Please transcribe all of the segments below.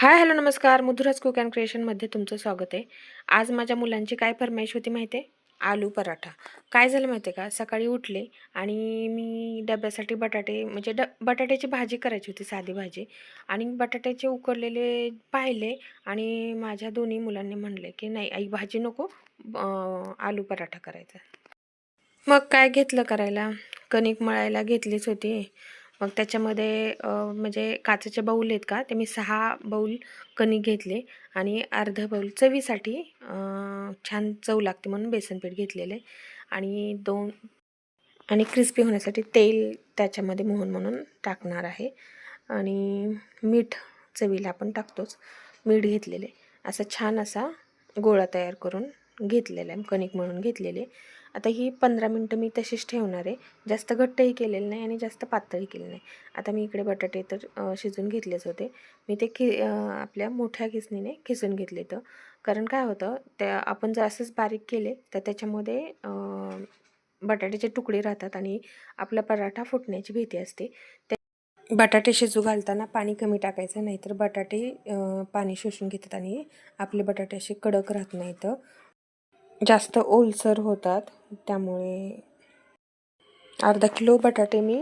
Hi hello नमस्कार. Madhuraj cook and क्रिएशनमध्ये तुमचं स्वागत आहे. आज माझ्या मुलांची काय फरमाईश होती माहिती आहे? आलू पराठा. काय झालं माहिती आहे का? सकाळी उठले आणि मी डब्यासाठी बटाटे म्हणजे ड बटाट्याची भाजी करायची होती साधी भाजी. आणि बटाट्याचे उकडलेले पाहिले आणि माझ्या दोन्ही मुलांनी म्हणले की नाही आई भाजी नको आलू पराठा करायचा. मग काय घेतलं करायला? कणिक मळायला घेतलीच होती. मग त्याच्यामध्ये म्हणजे काचेचे बाऊल आहेत का ते मी सहा बाऊल कणिक घेतले आणि अर्ध बाऊल चवीसाठी छान चव लागते म्हणून बेसनपीठ घेतलेले आणि दोन आणि क्रिस्पी होण्यासाठी तेल त्याच्यामध्ये मोहन म्हणून टाकणार आहे. आणि मीठ चवीला आपण टाकतोच मीठ घेतलेले. असा छान असा गोळा तयार करून घेतलेला आहे कणिक म्हणून घेतलेले. आता ही पंधरा मिनटं मी तशीच ठेवणार आहे. जास्त घट्टही केलेलं नाही आणि जास्त पातळही केलं नाही. आता मी इकडे बटाटे तर शिजून घेतलेच होते. मी ते खि आपल्या मोठ्या किसणीने खिसून घेतले तर कारण काय होतं त्या आपण जर असंच बारीक केले तर त्याच्यामध्ये बटाट्याचे तुकडे राहतात आणि आपला पराठा फुटण्याची भीती असते. त्या बटाटे शिजू घालताना पाणी कमी टाकायचं नाहीतर बटाटे पाणी शोषून घेतात आणि आपले बटाटे असे कडक राहत नाहीत. जास्त ओलसर होतात त्यामुळे अर्धा किलो बटाटे मी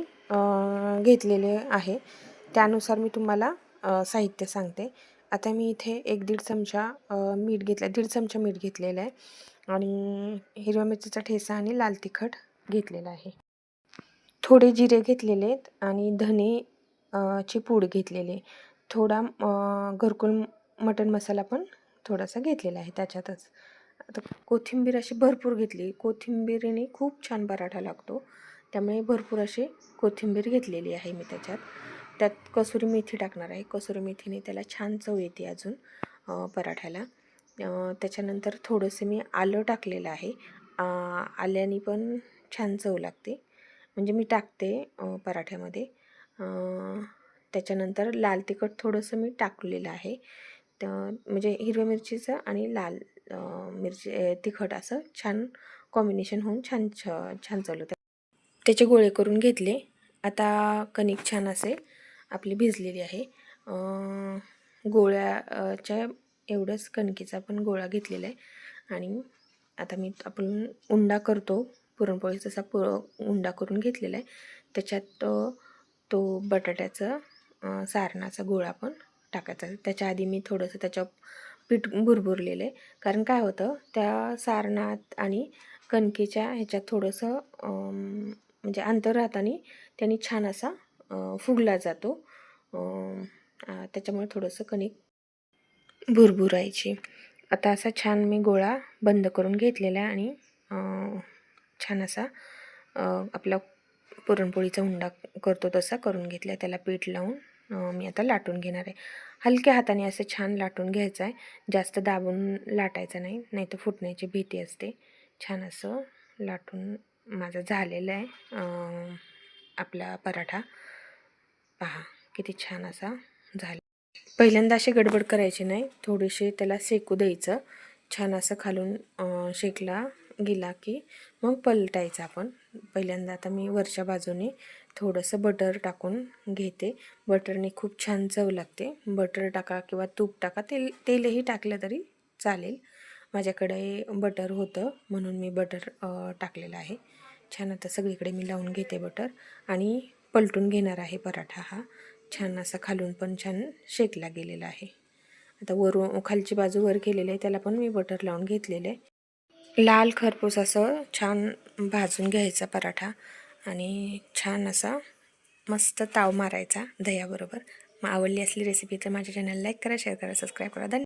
घेतलेले आहे. त्यानुसार मी तुम्हाला साहित्य सांगते. आता मी इथे एक दीड चमचा मीठ घेतलं दीड चमचा मीठ घेतलेलं आहे. आणि हिरव्या मिरचीचा ठेसा आणि लाल तिखट घेतलेला आहे. थोडे जिरे घेतलेले आहेत आणि धने ची पूड घेतलेली थोडा घरकुल मटण मसाला पण थोडासा घेतलेला आहे त्याच्यातच. आता कोथिंबीर अशी भरपूर घेतली. कोथिंबीरीने खूप छान पराठा लागतो. त्यामुळे भरपूर अशी कोथिंबीर घेतलेली आहे मी त्याच्यात. त्यात कसुरी मेथी टाकणार आहे. कसुरी मेथीने त्याला छान चव येते अजून पराठ्याला. त्याच्यानंतर थोडंसं मी आलं टाकलेलं आहे. आल्याने पण छान चव लागते. म्हणजे मी टाकते पराठ्यामध्ये. त्याच्यानंतर लाल तिखट थोडंसं मी टाकलेलं आहे. तर म्हणजे हिरव्या मिरचीचं आणि लाल मिरची तिखट असं छान कॉम्बिनेशन होऊन छान छ छान चालू त्या त्याचे गोळे करून घेतले. आता कणिक छान असे आपली भिजलेली आहे. गोळ्याच्या एवढंच कणकीचा पण गोळा घेतलेला आहे. आणि आता मी आपण उंडा करतो. पुरणपोळी तसा पु उंडा करून घेतलेला आहे. त्याच्यात तो तो बटाट्याचं सारणाचा गोळा पण टाकायचा. त्याच्या आधी मी थोडंसं त्याच्या पीठ भुरभुरलेलं आहे कारण काय होतं त्या सारणात आणि कणकेच्या ह्याच्यात थोडंसं म्हणजे अंतर राहताना त्यांनी छान असा फुगला जातो. त्याच्यामुळे थोडंसं कणिक भुरभुरायची आता असा छान मी गोळा बंद करून घेतलेला आहे आणि छान असा आपला पुरणपोळीचा हुंडा करतो तसा करून घेतला त्याला पीठ लावून मी आता लाटून घेणार आहे. हलक्या हाताने असं छान लाटून घ्यायचं आहे. जास्त दाबून लाटायचं नाही नाही तर फुटण्याची भीती असते. छान असं लाटून माझं झालेलं आहे. आपला पराठा. पहा किती छान असा झाला. पहिल्यांदा अशी गडबड करायची नाही. थोडीशी त्याला शेकू द्यायचं. छान असं खालून शेकला. गेला की मग पलटायचं आपण. पहिल्यांदा आता मी वरच्या बाजूने थोडंसं बटर टाकून घेते. बटरने खूप छान चव लागते. बटर टाका किंवा तूप टाका. तेल तेलही टाकलं तरी चालेल. माझ्याकडे बटर होतं म्हणून मी बटर टाकलेलं आहे. छान आता सगळीकडे मी लावून घेते बटर आणि पलटून घेणार आहे पराठा हा. छान असा खालून पण छान शेकला गेलेला आहे. आता वरून खालची बाजू वर केलेली आहे त्याला पण मी बटर लावून घेतलेलं आहे. लाल खरपूस असं छान भाजून घ्यायचा पराठा आणि छान असा मस्त ताव मारायचा दह्याबरोबर. मग आवडली असली रेसिपी तर माझ्या चॅनल लाईक करा शेअर करा सबस्क्राईब करा. धन्यवाद.